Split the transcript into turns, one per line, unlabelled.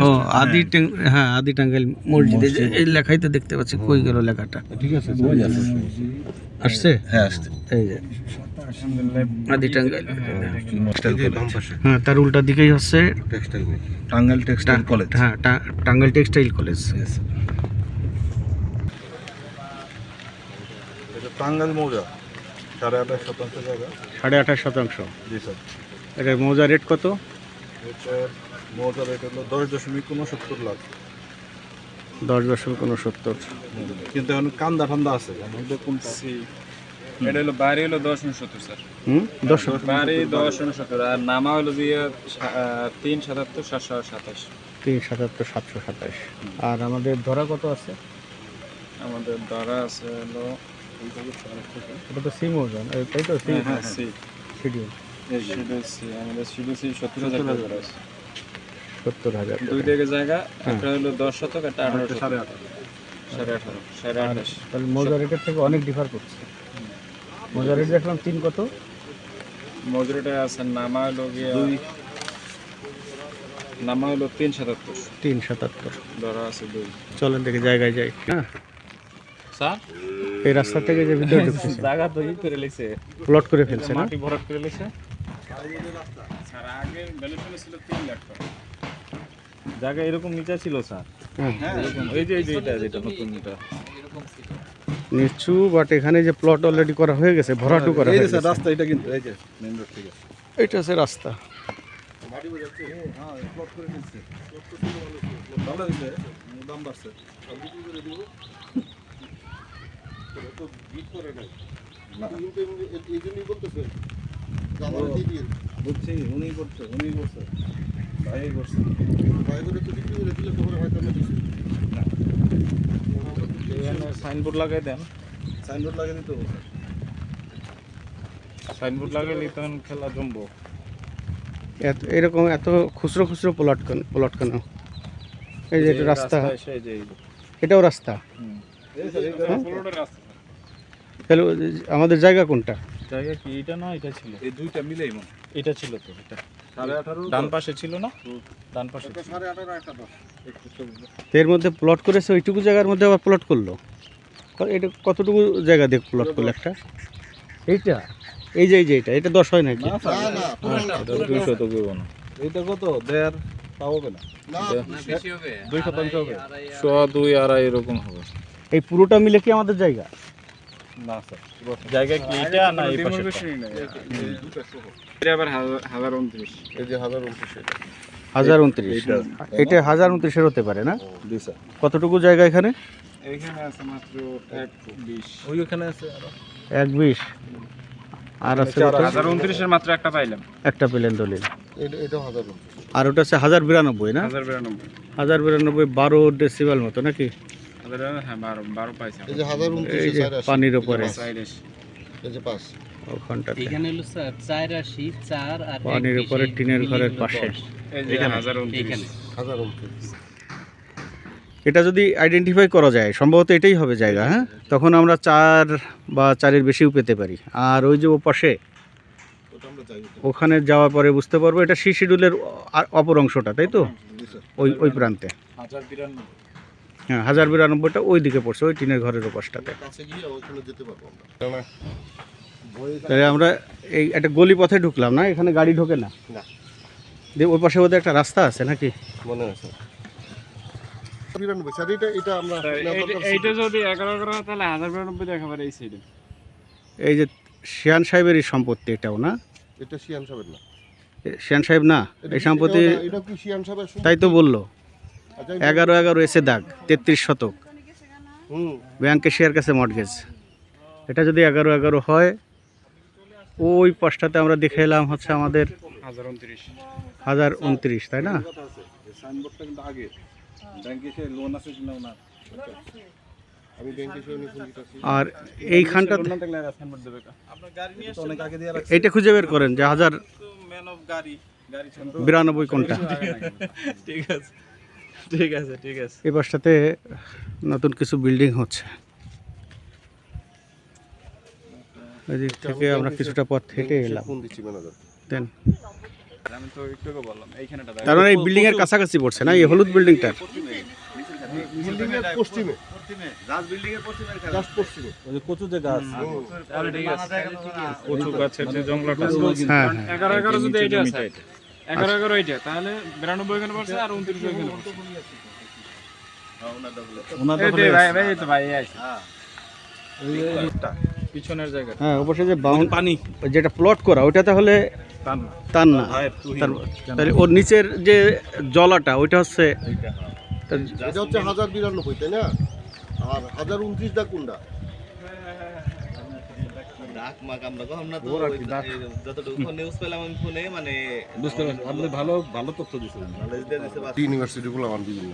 ও আদি টাং- হ্যাঁ আদি টাঙ্গাইল মসজিদ এই যে- এই লেখাই তো দেখতে পাচ্ছি কই গেল লেখাটা?
ঠিক আছে
আসছে।
হ্যাঁ আসছে।
এই যে আদি টাঙ্গাইল হ্যাঁ তার উল্টা দিকেই হচ্ছে
টেক্সটাইল টাঙ্গাইল টেক্সটাইল কলেজ
হ্যাঁ টা- টাঙ্গাইল টেক্সটাইল কলেজ
এটা টাঙ্গাইল মৌজা সাড়ে আঠাশ শতাংশ জায়গা।
সাড়ে আঠাশ শতাংশ।
জি স্যার।
এটার মৌজা রেট কত?
এটার মৌজা হলো দশ দশমিক উনসত্তর লাখ।
দশ দশমিক উনসত্তর।
কিন্তু এখন কান্দা ঠান্ডা আছে কোনটা?
এটা হলো বাড়ি হলো দশ উনসত্তর স্যার।
হুম? দশ
বাড়ি দশ উনসত্তর আর নামা হলো দিয়ে তিন সাতাত্তর সাতশো সাতাশ।
তিন সাতাত্তর সাতশো সাতাশ। আর আমাদের ধরা কত আছে?
আমাদের ধরা আছে হলো
এটা তো তাই তো সি
হ্যাঁ সি।
শিডিউল
আমাদের শিডিউল সি সত্তর হাজার টাকা আছে।
সত্তর হাজার
দুই দিকে জায়গা একটা হলো দশ শতক একটা আঠারো
সাড়ে আঠারো
সাড়ে আঠারো সাড়ে আঠাশ।
তাহলে মৌজা রেটের থেকে অনেক ডিফার করছে। মৌজা রেট দেখলাম তিন কত?
মজুরিটা আছে নামা হলো গিয়ে নামা হলো তিন সাতাত্তর।
তিন সাতাত্তর।
ধরা আছে দুই।
চলেন দেখে জায়গায় যাই। হ্যাঁ।
স্যার?
এই রাস্তা থেকে যে ভিতরে ঢুকতেছে
জায়গা তো ই করে লিছে
প্লট করে ফেলছে না?
মাটি ভরাট করে লিছে স্যার আগে ভ্যালুয়েশন ছিল তিন লাখ টাকা। জায়গা এরকম নিচা ছিল স্যার
হ্যাঁ
এরকম এই যে এই যে এটা যেটা নতুন এটা
নিচু বাট এখানে যে প্লট অলরেডি করা হয়ে গেছে ভরাটু করা হয়ে গেছে
রাস্তা এটা কিন্তু এই যে মেইন রোড থেকে
এটা হচ্ছে রাস্তা
হ্যাঁ প্লট করে নিচ্ছে প্লট করতে ভালো হয়েছে দাম বাড়ছে সব বিক্রি করে দিব তো বিট করে না এই জন্যই বলতেছে বুঝছি উনি করছে উনি করছে ভাই করছে ভাই করে তো বিক্রি করে দিলে তোমরা হয়তো আমি দিছি
সাইনবোর্ড লাগাই দেন।
সাইনবোর্ড লাগিয়ে দিতে হবে।
সাইনবোর্ড লাগাইলে তখন খেলা জমবো।
এত এরকম এত খুচরো খুচরো প্লট কেন প্লট কেন? এই যে এটা রাস্তা।
এসে এই যে
এটাও রাস্তা? হ্যাঁ? তাহলে আমাদের জায়গা কোনটা?
জায়গা কি? এটা না এটা ছিল।
এই দুইটা মিলেই মন
এটা ছিল তো এটা। ডান পাশে ছিল না? ডান পাশে
এর মধ্যে প্লট করেছে ওইটুকু জায়গার মধ্যে আবার প্লট করল? এটা কতটুকু জায়গা দেখ প্লট করল একটা? এইটা? এই যে এই যে এটা এটা দশ হয় নাকি?
এটা দুই শতক না।
এইটা কত? দেড়? হবে না? দুই শতাংশ হবে।
সোয়া দুই আড়াই এরকম হবে।
এই পুরোটা মিলে কি আমাদের জায়গা?
না স্যার।
জায়গা কি এটা না এই পাশে
এই দুটা সহ
এটা আবার হাজার উনত্রিশ।
এই যে হাজার উনত্রিশ এটা।
হাজার উনত্রিশ। এটা হাজার উনত্রিশের হতে পারে না? কতটুকু জায়গা এখানে?
এইখানে আছে মাত্র এক বিশ
ওই ওখানে আছে
এক বিশ আর আছে
হাজার উনত্রিশের মাত্র একটা পাইলাম।
একটা পেলেন দলিল।
এটা এটা হাজার উনত্রিশ।
আর ওটা হচ্ছে হাজার বিরানব্বই না?
হাজার বিরানব্বই।
হাজার বিরানব্বই বারো ডেসিবাল মতো নাকি?
হ্যাঁ বারো বারো পাইছি
এই যে হাজার
এই যে পানির ওপরে
সাইডেস
এই যে পাঁচ।
ওখানটাতে।
এখানে হলো স্যার চার আশি চার আর
পানির উপরে টিনের ঘরের পাশে।
দশ।
হাজার
এখানে।
হাজার
এটা যদি আইডেন্টিফাই করা যায় সম্ভবত এটাই হবে জায়গা হ্যাঁ? তখন আমরা চার বা চারের বেশিও পেতে পারি। আর ওই যে ও পাশে ওখানে। যাওয়ার পরে বুঝতে পারব এটা সি শিডিউলের অপর অংশটা তাই তো? ওই ওই প্রান্তে।
হাজার বিরানব্বই।
হ্যাঁ হাজার বিরানব্বইটা ওই দিকে পড়ছে ওই টিনের ঘরের ওপাশটাতে। তাহলে আমরা এই একটা গলি পথে ঢুকলাম না? এখানে গাড়ি ঢোকে না। দিয়ে ওই পাশে বোধহয় একটা রাস্তা আছে নাকি?
মনে আছে।
এই সাইডে
এই যে শিয়ান সাহেবেরই সম্পত্তি এটাও না?
এটা শিয়ান সাহেবের না।
শিয়ান সাহেব না? এই সম্পত্তি
এটা- এটা কি শিয়ান
তাই তো বলল। এগারো এগারো এসে দাগ তেত্রিশ শতক। ব্যাংকে শেয়ার কাছে মর্গেজ এটা যদি এগারো এগারো হয় ওই পাশটাতে আমরা দেখে এলাম হচ্ছে আমাদের
হাজার উনত্রিশ
তাই না? আর
রাখছি
এইটা খুঁজে বের করেন যে হাজার বিরানব্বই কোনটা?
ঠিক আছে। ঠিক আছে ঠিক আছে।
এই পাশটাতে নতুন কিছু বিল্ডিং হচ্ছে। ওই দিক থেকে আমরা কিছুটা পথ হেঁটে এলাম। দেন। তার মানে এই বিল্ডিং এর কাছাকাছি পড়ছে না? এই হলুদ বিল্ডিংটা
বিল্ডিং এর পশ্চিমে।
রাজ বিল্ডিং এর পশ্চিমে
জাস্ট পশ্চিমে।
ওই যে কচু
গাছের যে জঙ্গলটা
হ্যাঁ
এগারো এগারো যদি এইটা আছে। এগারো এগারো তাহলে বিরানব্বই এখানে পড়ছে আর উনত্রিশ এখানে আছে। পিছনের জায়গা
হ্যাঁ অবশ্য যে বাউন্ড পানি। যেটা প্লট করা ওইটা তাহলে তার না। তাহলে ওর নিচের যে জলাটা ওইটা হচ্ছে
এটা হচ্ছে হাজার বিরানব্বই তাই না? আর হাজার উনত্রিশটা কোনটা?
ডাক মাক আমরা তো যতটুকু নিউজ পেলাম আমি ফোনে মানে
বুঝতে পারছি আপনি ভালো ভালো তথ্য দিচ্ছেন
নলেজ দিয়ে দিতে পারছি
ইউনিভার্সিটিগুলো আমার বিভিন্ন